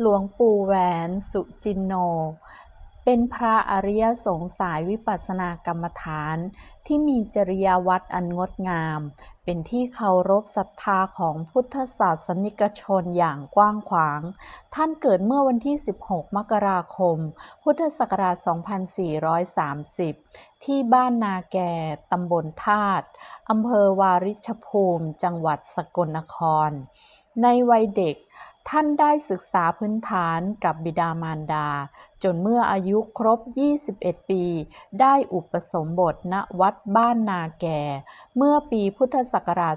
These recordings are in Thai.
หลวงปู่แหวนสุจินโน เป็นพระอริยสงฆ์สายวิปัสสนากรรมฐาน ที่มีจริยวัตรอันงดงาม เป็นที่เคารพศรัทธาของพุทธศาสนิกชนอย่างกว้างขวาง ท่านเกิดเมื่อวันที่ 16 มกราคม พุทธศักราช 2430 ที่บ้านนาแก่ ตำบลธาตุอำเภอวาริชภูมิ จังหวัดสกลนคร ในวัยเด็ก ท่านได้ศึกษาพื้นฐานกับบิดามารดา จนเมื่ออายุครบ 21 ปี ได้อุปสมบทณวัดบ้านนาแก่ เมื่อปีพุทธศักราช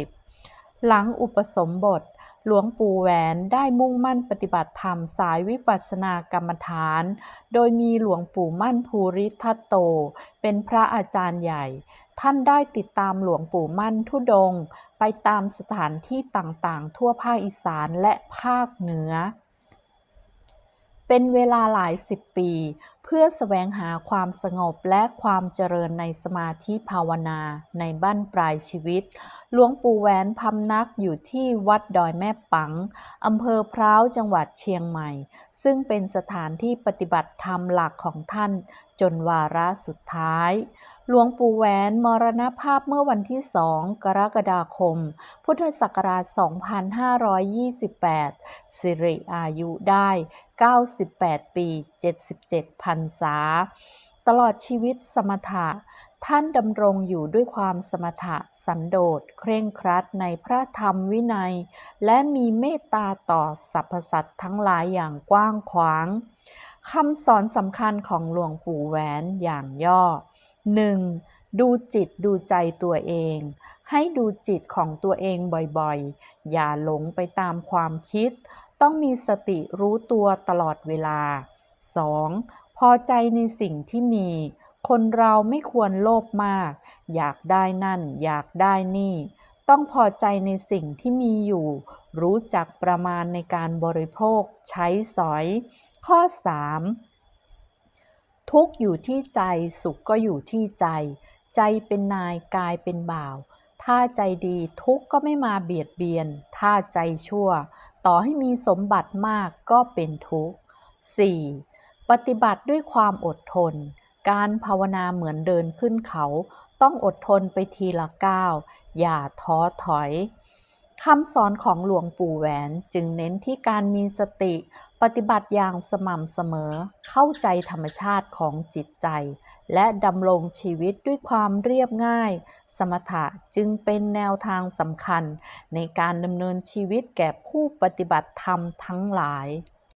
2450 หลังอุปสมบท หลวงปู่แหวนได้มุ่งมั่นปฏิบัติธรรมสายวิปัสสนากรรมฐาน โดยมีหลวงปู่มั่นภูริทัตโต เป็นพระอาจารย์ใหญ่ ท่านได้ติดตามหลวงปู่มั่นทุดง ไปตามสถานที่ต่างๆ ทั่วภาคอีสานและภาคเหนือ เป็นเวลาหลายสิบปี พื่อแสวงหาความสงบและความเจริญในสมาธิภาวนาในบ้านปลายชีวิต หลวงปู่แหวนพำนักอยู่ที่วัดดอยแม่ปัง อำเภอพร้าวจังหวัดเชียงใหม่ ซึ่งเป็นสถานที่ปฏิบัติธรรมหลักของท่านจนวาระสุดท้าย หลวงปู่แหวนมรณภาพเมื่อวันที่2กรกฎาคม พุทธศักราช 2528 สิริอายุได้ 98 ปี 77พรรษา ตลอดชีวิตสมถะ ท่านดำรงอยู่ด้วยความสมถะสันโดษเคร่งครัดในพระธรรมวินัย และมีเมตตาต่อสรรพสัตว์ทั้งหลายอย่างกว้างขวางคำสอนสำคัญของหลวงปู่แหวนอย่างย่อ 1. ดูจิตดูใจตัวเอง ให้ดูจิตของตัวเองบ่อยๆ อย่าหลงไปตามความคิด ต้องมีสติรู้ตัวตลอดเวลา 2. พอใจในสิ่งที่มี คนเราไม่ควรโลภมาก อยากได้นั่น อยากได้นี่ ต้องพอใจในสิ่งที่มีอยู่ รู้จักประมาณในการบริโภค ใช้สอย ข้อ 3. ทุกอยู่ที่ใจสุขก็อยู่ที่ใจ ใจเป็นนายกายเป็นบ่าว ถ้าใจดีทุกก็ไม่มาเบียดเบียน ถ้าใจชั่ว ต่อให้มีสมบัติมากก็เป็นทุกข์ 4. ปฏิบัติด้วยความอดทน การภาวนาเหมือนเดินขึ้นเขา ต้องอดทนไปทีละก้าว อย่าท้อถอยคำสอนของหลวงปู่แหวนจึงเน้นที่การมีสติ ปฏิบัติอย่างสม่ำเสมอ เข้าใจธรรมชาติของจิตใจ และดำรงชีวิตด้วยความเรียบง่าย สมถะจึงเป็นแนวทางสำคัญ ในการดำเนินชีวิตแก่ผู้ปฏิบัติธรรมทั้งหลาย